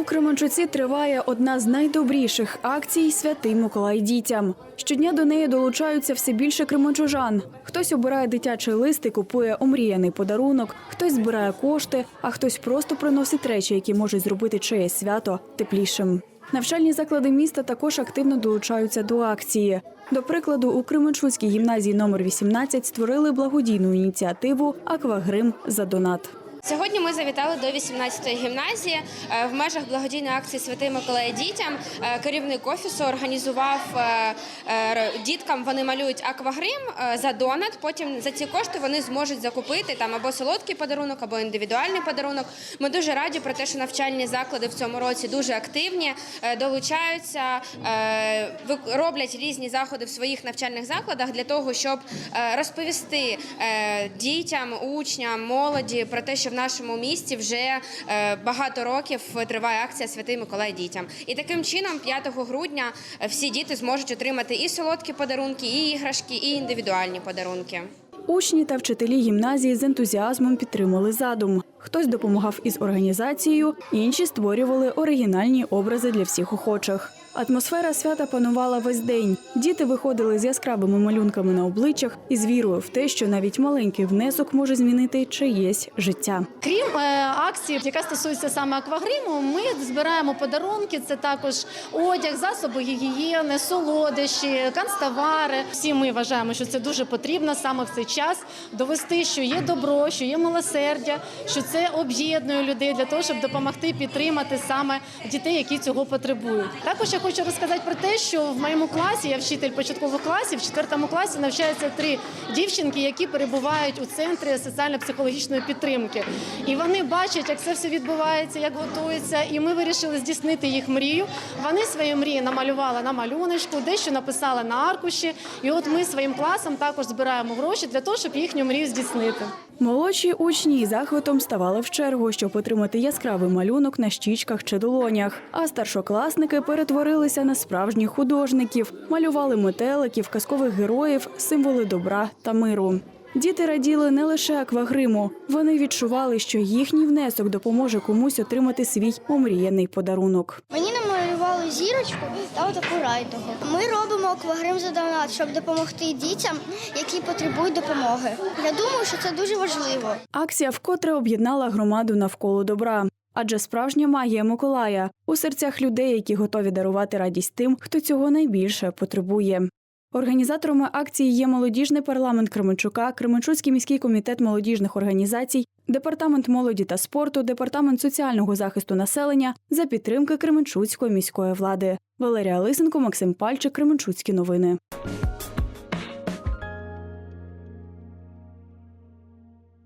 У Кременчуці триває одна з найдобріших акцій Святий Миколай дітям. Щодня до неї долучаються все більше кременчужан. Хтось обирає дитячий лист і купує омріяний подарунок, хтось збирає кошти, а хтось просто приносить речі, які можуть зробити чиєсь свято теплішим. Навчальні заклади міста також активно долучаються до акції. До прикладу, у Кременчуцькій гімназії номер 18 створили благодійну ініціативу Аквагрим за донат. Сьогодні ми завітали до 18-ї гімназії Е, в межах благодійної акції Святий Миколай дітям. е, Керівник офісу організував е, діткам. Вони малюють аквагрим за донат. Потім за ці кошти вони зможуть закупити там або солодкий подарунок, або індивідуальний подарунок. Ми дуже раді про те, що навчальні заклади в цьому році дуже активні, долучаються, роблять різні заходи в своїх навчальних закладах для того, щоб розповісти дітям, учням, молоді про те, що в нашому місті вже е, багато років триває акція Святий Миколай дітям. І таким чином, 5 грудня, е, всі діти зможуть отримати і солодкі подарунки, і іграшки, і індивідуальні подарунки. Учні та вчителі гімназії з ентузіазмом підтримали задум. Хтось допомагав із організацією, інші створювали оригінальні образи для всіх охочих. Атмосфера свята панувала весь день. Діти виходили з яскравими малюнками на обличчях і з вірою в те, що навіть маленький внесок може змінити чиєсь життя. Крім е, акції, яка стосується саме аквагриму, ми збираємо подарунки. Це також одяг, засоби гігієни, солодощі, канцтовари. Всі ми вважаємо, що це дуже потрібно саме в цей час довести, що є добро, що є милосердя, що це об'єднує людей для того, щоб допомогти підтримати саме дітей, які цього потребують. Також я хочу розказати про те, що в моєму класі я вчитель початкових класів, в четвертому класі навчаються три дівчинки, які перебувають у центрі соціально-психологічної підтримки. І вони бачать, як це все відбувається, як готується. І ми вирішили здійснити їх мрію. Вони свої мрії намалювали на малюночку, дещо написали на аркуші. І от ми своїм класом також збираємо гроші для того, щоб їхню мрію здійснити. Молодші учні захватом ставали в чергу, щоб отримати яскравий малюнок на щічках чи долонях. А старшокласники перетворилися на справжніх художників, малювали метеликів, казкових героїв, символи добра та миру. Діти раділи не лише аквагриму, вони відчували, що їхній внесок допоможе комусь отримати свій омріяний подарунок. Мені намалювали зірочку та отаку райдугу. Ми робимо аквагрим за донат, щоб допомогти дітям, які потребують допомоги. Я думаю, що це дуже важливо. Акція вкотре об'єднала громаду навколо добра. Адже справжня магія Миколая у серцях людей, які готові дарувати радість тим, хто цього найбільше потребує. Організаторами акції є молодіжний парламент Кременчука, Кременчуцький міський комітет молодіжних організацій, департамент молоді та спорту, департамент соціального захисту населення за підтримки Кременчуцької міської влади. Валерія Лисенко, Максим Пальчик, Кременчуцькі новини.